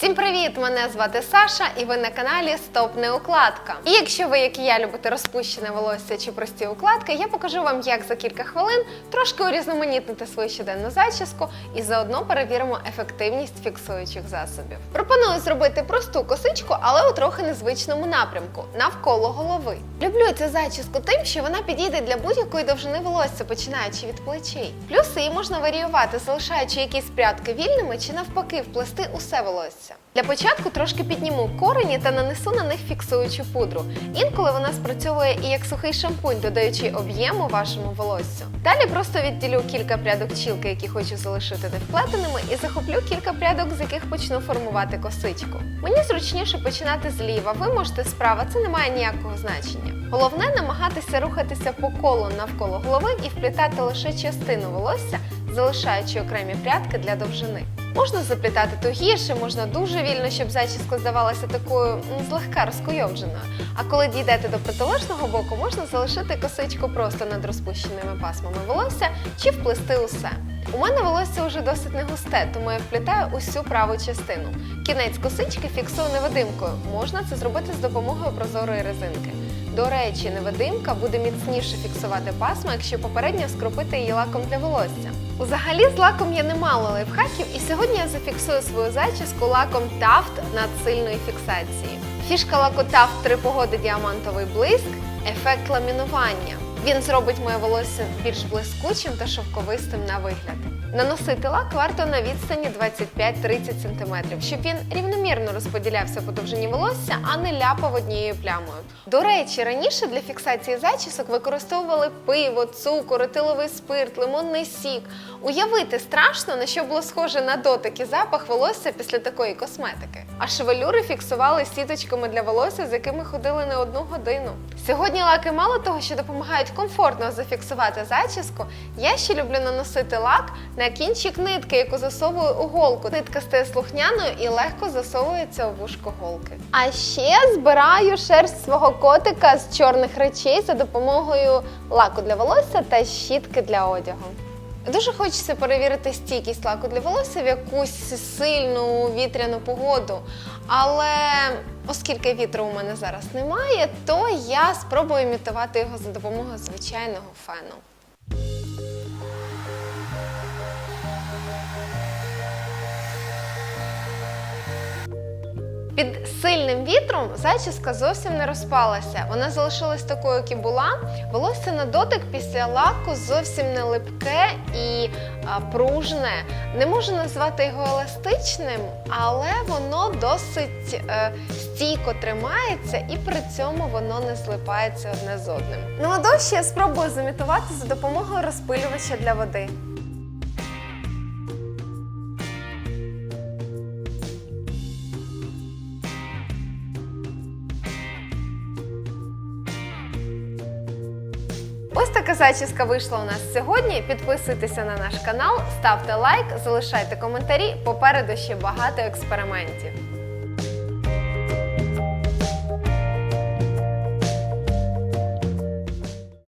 Всім привіт! Мене звати Саша, і ви на каналі Стоп Неукладка. І якщо ви, як і я, любите розпущене волосся чи прості укладки, я покажу вам, як за кілька хвилин трошки урізноманітнити свою щоденну зачіску і заодно перевіримо ефективність фіксуючих засобів. Пропоную зробити просту косичку, але у трохи незвичному напрямку навколо голови. Люблю цю зачіску тим, що вона підійде для будь-якої довжини волосся, починаючи від плечей. Плюс її можна варіювати, залишаючи якісь прядки вільними чи навпаки вплести усе волосся. Для початку трошки підніму корені та нанесу на них фіксуючу пудру. Інколи вона спрацьовує і як сухий шампунь, додаючи об'єму вашому волоссю. Далі просто відділю кілька прядок чілки, які хочу залишити невплетеними, і захоплю кілька прядок, з яких почну формувати косичку. Мені зручніше починати зліва, ви можете справа, це не має ніякого значення. Головне намагатися рухатися по колу навколо голови і вплітати лише частину волосся, залишаючи окремі прядки для довжини. Можна заплітати тугіше, можна дуже вільно, щоб зачіска здавалася такою злегка розкуйовдженою. А коли дійдете до протилежного боку, можна залишити косичку просто над розпущеними пасмами волосся чи вплести усе. У мене волосся вже досить не густе, тому я вплітаю усю праву частину. Кінець косички фіксую невидимкою. Можна це зробити з допомогою прозорої резинки. До речі, невидимка буде міцніше фіксувати пасма, якщо попередньо скропити її лаком для волосся. Взагалі з лаком є немало лайфхаків, і сьогодні я зафіксую свою зачіску лаком Taft надсильної фіксації. Фішка лаку Taft 3 погоди діамантовий блиск, ефект ламінування. Він зробить моє волосся більш блискучим та шовковистим на вигляд. Наносити лак варто на відстані 25-30 см, щоб він рівномірно розподілявся по довжині волосся, а не ляпав однією плямою. До речі, раніше для фіксації зачісок використовували пиво, цукор, етиловий спирт, лимонний сік. Уявити страшно, на що було схоже на дотик і запах волосся після такої косметики. А шевелюри фіксували сіточками для волосся, з якими ходили не одну годину. Сьогодні лаки мало того, що допомагають комфортно зафіксувати зачіску. Я ще люблю наносити лак на кінчик нитки, яку засовую у голку. Нитка стає слухняною і легко засовується у вушко голки. А ще збираю шерсть свого котика з чорних речей за допомогою лаку для волосся та щітки для одягу. Дуже хочеться перевірити стійкість лаку для волосся в якусь сильну вітряну погоду. Але оскільки вітру у мене зараз немає, то я спробую імітувати його за допомогою звичайного фену. Під сильним вітром зачіска зовсім не розпалася. Вона залишилась такою, як і була. Волосся на дотик після лаку зовсім не липке і а, пружне. Не можу назвати його еластичним, але воно досить е, стійко тримається і при цьому воно не злипається одне з одним. Ну а дощ я спробую замітувати за допомогою розпилювача для води. Ось така зачіска вийшла у нас сьогодні. Підписуйтеся на наш канал, ставте лайк, залишайте коментарі. Попереду ще багато експериментів.